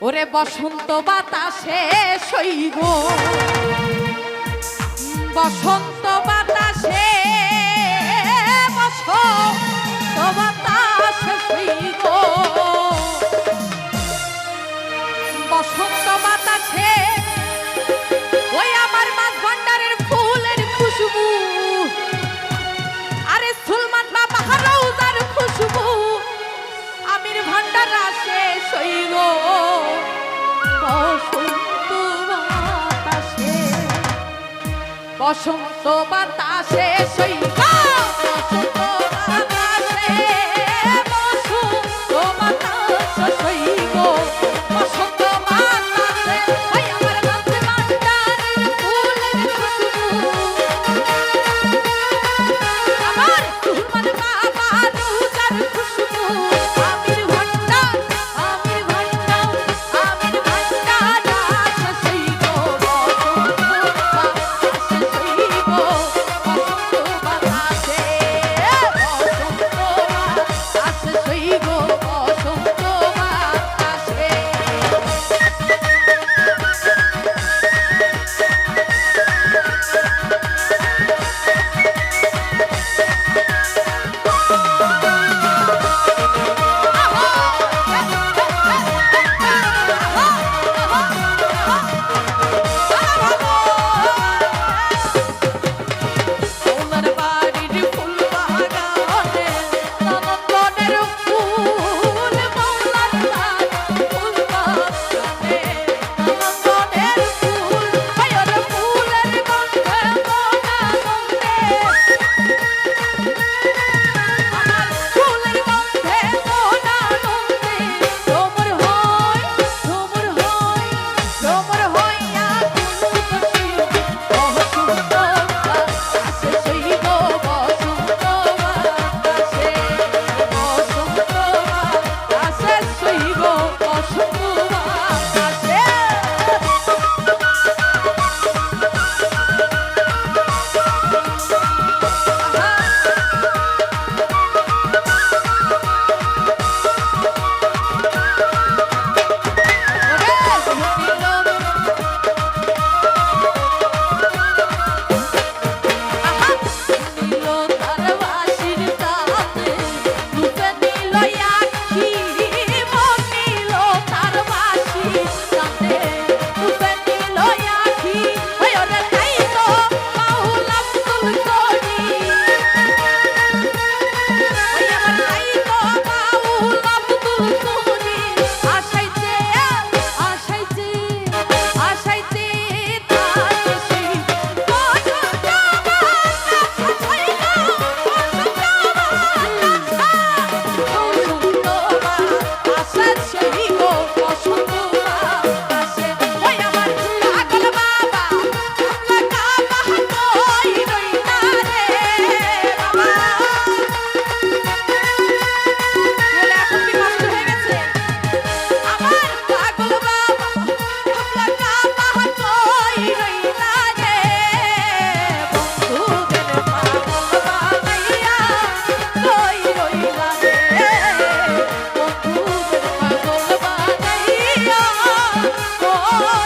ওরে বসন্ত বাতাসে সইব বসন্ত বাতাসে বসন্ত বসন্ত বাতাসে সই oh.